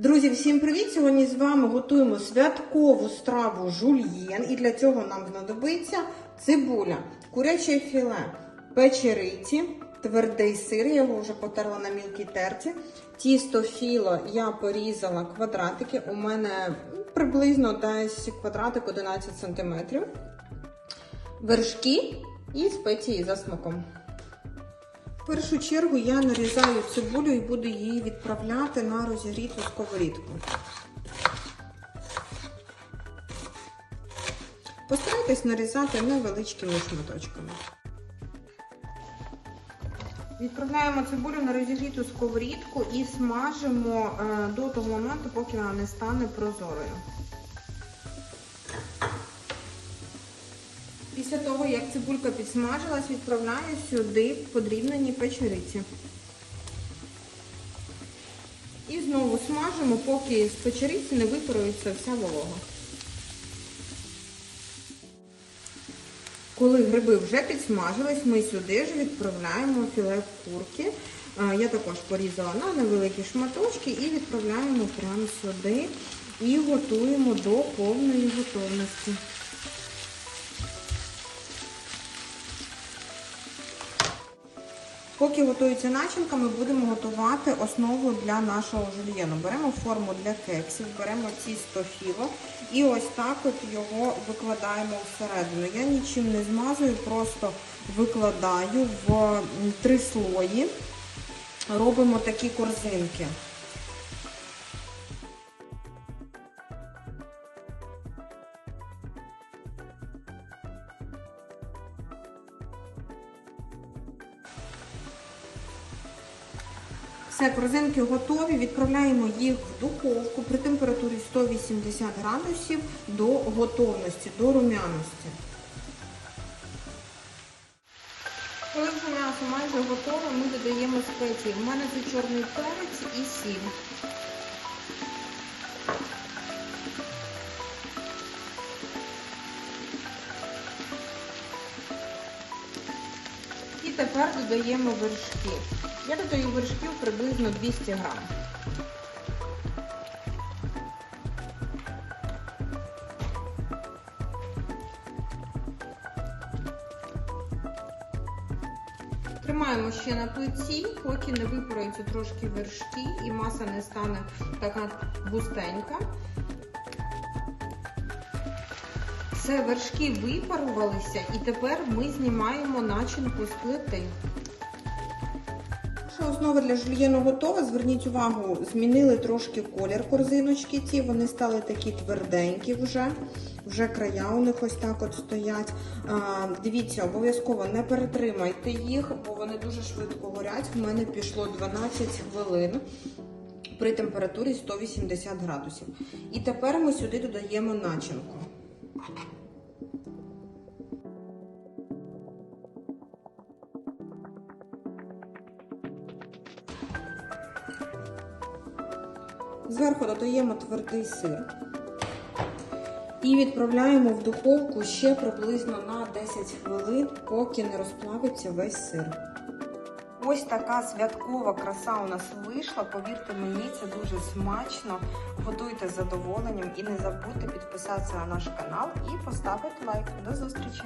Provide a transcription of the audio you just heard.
Друзі, всім привіт! Сьогодні з вами готуємо святкову страву жульєн. І для цього нам знадобиться цибуля, куряче філе, печериці, твердий сир, я його вже потерла на мілкій терці. Тісто філо я порізала квадратики. У мене приблизно десь квадратик 11 см. Вершки і спеції за смаком. В першу чергу я нарізаю цибулю і буду її відправляти на розігріту сковорідку. Постарайтесь нарізати невеличкими шматочками. Відправляємо цибулю на розігріту сковорідку і смажимо е, до того моменту, поки вона не стане прозорою. Після того, як цибулька підсмажилась, відправляю сюди подрібнені печериці. І знову смажимо, поки з печериці не випарується вся волога. Коли гриби вже підсмажились, ми сюди ж відправляємо філе курки. Я також порізала на невеликі шматочки і відправляємо прямо сюди і готуємо до повної готовності. Поки готується начинка, ми будемо готувати основу для нашого жульєну. Беремо форму для кексів, беремо тісто філо і ось так от його викладаємо всередину. Я нічим не змазую, просто викладаю в три слої, робимо такі корзинки. Все, корзинки готові. Відправляємо їх в духовку при температурі 180 градусів до готовності, до румяності. Коли вже м'ясо майже готове, ми додаємо спеції. У мене це чорний перець і сіль. І тепер додаємо вершки. Я додаю вершків приблизно 200 грам. Тримаємо ще на плиці, поки не випаруються трошки вершки і маса не стане така густенька. Все, вершки випарувалися і тепер ми знімаємо начинку з плити. Наша основа для жульєну готова. Зверніть увагу, змінили трошки колір корзиночки ці, вони стали такі тверденькі вже. Вже края у них ось так от стоять. А, Дивіться, обов'язково не перетримайте їх, бо вони дуже швидко горять. В мене пішло 12 хвилин при температурі 180 градусів. І тепер ми сюди додаємо начинку. Зверху додаємо твердий сир і відправляємо в духовку ще приблизно на 10 хвилин, поки не розплавиться весь сир. Ось така святкова краса у нас вийшла. Повірте мені, це дуже смачно. Готуйте з задоволенням і не забудьте підписатися на наш канал і поставити лайк. До зустрічі!